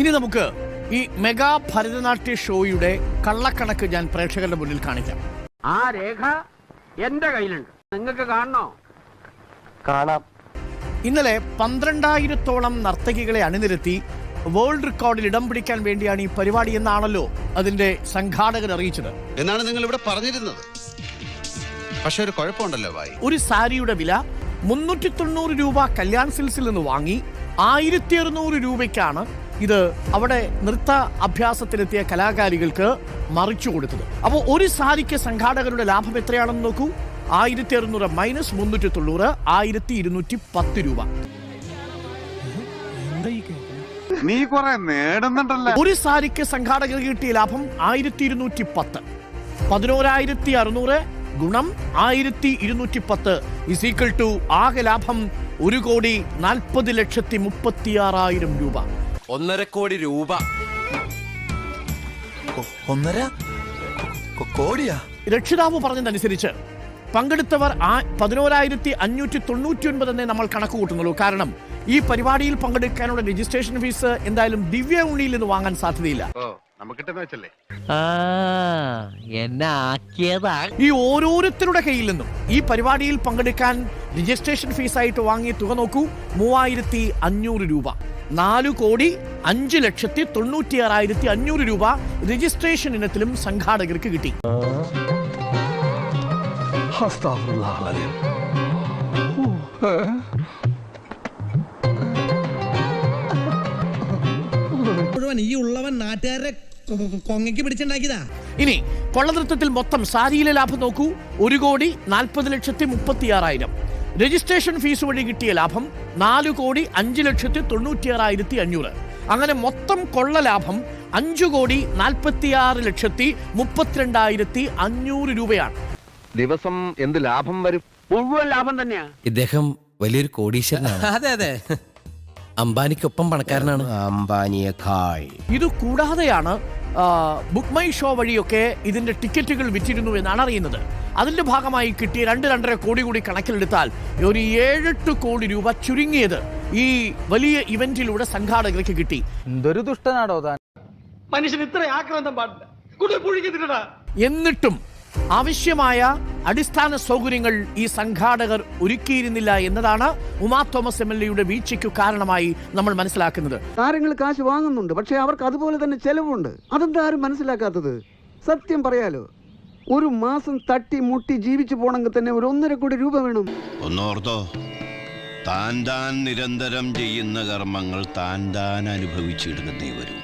ഇനി നമുക്ക് ഈ മെഗാ ഭരതനാട്യ ഷോയുടെ കള്ളക്കണക്ക് ഞാൻ പ്രേക്ഷകരുടെ മുന്നിൽ കാണിക്കാം. ആ രേഖ എന്റെ കയ്യിലുണ്ട്. നിങ്ങൾക്ക് കാണണോ? കാണാം. ഇന്നലെ പന്ത്രണ്ടായിരത്തോളം നർത്തകികളെ അണിനിരത്തി വേൾഡ് റെക്കോർഡിൽ ഇടം പിടിക്കാൻ വേണ്ടിയാണ് ഈ പരിപാടി എന്നാണല്ലോ അതിന്റെ സംഘാടകർ അറിയിച്ചത്. എന്നാണ് നിങ്ങൾ ഇവിടെ പറഞ്ഞിരുന്നത്. പക്ഷെ ഒരു കുഴപ്പമുണ്ടല്ലോ ഭായി. ഒരു സാരിയുടെ വില മുന്നൂറ്റി തൊണ്ണൂറ് രൂപ കല്യാൺ സിൽസിൽ നിന്ന് വാങ്ങി ആയിരത്തി അറുന്നൂറ് രൂപയ്ക്കാണ് ഇത് അവിടെ നൃത്ത അഭ്യാസത്തിലെത്തിയ കലാകാരികൾക്ക് മറിച്ചു കൊടുത്തത്. അപ്പോൾ ഒരു സാരിക്ക് സംഘാടകരുടെ ലാഭം എത്രയാണെന്ന് നോക്കൂ. ആയിരത്തി അറുന്നൂറ് മൈനസ് മുന്നൂറ്റി തൊണ്ണൂറ് ആയിരത്തി ഇരുന്നൂറ്റി പത്ത് രൂപ. നീ കൊറേ നേടുന്നുണ്ടല്ലോ? ഒരു സാരിക്ക് സംഘാടകർ കിട്ടിയ ലാഭം ആയിരത്തി ഇരുന്നൂറ്റി പത്ത്. പതിനോരായിരത്തി അറുന്നൂറ് ഗുണം ആയിരത്തി ഇരുന്നൂറ്റി പത്ത് ഇസ് ഈക്വൽ ടു ആകെ ലാഭം ഒരു കോടി നാൽപ്പത് ലക്ഷത്തി മുപ്പത്തിയാറായിരം രൂപ. ഒന്നര കോടി രൂപ. ഒന്നര? കൊ- കോടിയാ? രക്ഷിതാവ് പറഞ്ഞതനുസരിച്ച് പങ്കെടുത്തവർ ആ പതിനോരായിരത്തി അഞ്ഞൂറ്റി തൊണ്ണൂറ്റി ഒൻപത് എന്നേ നമ്മൾ കണക്ക് കൂട്ടുന്നുള്ളൂ. കാരണം ഈ പരിപാടിയിൽ പങ്കെടുക്കാനുള്ള രജിസ്ട്രേഷൻ ഫീസ് എന്തായാലും ദിവ്യ ഉണ്ണിയിൽ നിന്ന് വാങ്ങാൻ സാധ്യതയില്ല. ഓ നമുക്കിട്ടെന്ന് ആ എന്നെ ആക്കിയതാ. ഈ ഓരോരുത്തരുടെ കയ്യിൽ നിന്നും ഈ പരിപാടിയിൽ പങ്കെടുക്കാൻ രജിസ്ട്രേഷൻ ഫീസായിട്ട് വാങ്ങിയ തുക നോക്കൂ മൂവായിരത്തി അഞ്ഞൂറ് രൂപ. നാലു കോടി അഞ്ച് ലക്ഷത്തി തൊണ്ണൂറ്റിയാറായിരത്തി അഞ്ഞൂറ് രൂപ രജിസ്ട്രേഷൻ ഇനത്തിലും സംഘാടകർക്ക് കിട്ടി. ഈ ഉള്ളവൻ നാട്ടുകാരെ കൊ- കൊ- കൊങ്ങയ്ക്ക് പിടിച്ചുണ്ടാക്കിയതാ. ഇനി കൊള്ളനൃത്തത്തിൽ മൊത്തം സാരിയിലെ ലാഭം നോക്കൂ. ഒരു കോടി നാൽപ്പത് ലക്ഷത്തി മുപ്പത്തിയാറായിരം. രജിസ്ട്രേഷൻ ഫീസ് വഴി കിട്ടിയ ലാഭം നാല് കോടി അഞ്ച് ലക്ഷത്തി തൊണ്ണൂറ്റിയാറായിരത്തി അഞ്ഞൂറ്. അങ്ങനെ മൊത്തം കൊള്ള ലാഭം അഞ്ചു കോടി നാൽപ്പത്തിയാറ് ലക്ഷത്തി മുപ്പത്തിരണ്ടായിരത്തി അഞ്ഞൂറ് രൂപയാണ്. ദിവസം എന്ത് ലാഭം വരും? മുഴുവൻ ലാഭം തന്നെയാണ് ഇദ്ദേഹം വലിയൊരു കോടീശ്വരനാണ്. അതെ അതെ. അംബാനിക്കൊപ്പം പണക്കാരനാണ്. അംബാനിയേക്കാൾ. ഇത് കൂടാതെയാണ് ബുക്ക് മൈ ഷോ വഴിയൊക്കെ ഇതിന്റെ ടിക്കറ്റുകൾ വിറ്റിരുന്നു എന്നാണ് അറിയുന്നത്. അതിന്റെ ഭാഗമായി കിട്ടിയ രണ്ട് രണ്ടര കോടി കൂടി കണക്കിലെടുത്താൽ ഒരു ഏഴെട്ട് കോടി രൂപ ചുരുങ്ങിയത് ഈ വലിയ ഇവന്റിലൂടെ സംഘാടകർക്ക് കിട്ടി. എന്തൊരു ദുഷ്ടനാടോ താൻ? മനുഷ്യൻ ഇത്ര ആക്രാന്തം പാടില്ല. എന്നിട്ടും ആവശ്യമായ അടിസ്ഥാന സൗകര്യങ്ങൾ ഈ സംഘാടകർ ഒരുക്കിയിരുന്നില്ല എന്നതാണ് ഉമാ തോമസ് എം എൽ എയുടെ വീഴ്ചയ്ക്കു കാരണമായി നമ്മൾ മനസ്സിലാക്കുന്നത്. താരങ്ങൾ കാശ് വാങ്ങുന്നുണ്ട് പക്ഷേ അവർക്ക് അതുപോലെ തന്നെ ചെലവുണ്ട്. അതെന്താ ആരും മനസ്സിലാക്കാത്തത്? സത്യം പറയാലോ. ഒരു മാസം തട്ടി മുട്ടി ജീവിച്ചു പോണെങ്കിൽ തന്നെ ഒരു ഒന്നര കോടി രൂപ വേണം. ഒന്നോർത്തോ? താൻ താൻ നിരന്തരം ചെയ്യുന്ന കർമ്മങ്ങൾ താൻ താൻ അനുഭവിച്ചെടുക്കുന്നേ വരൂ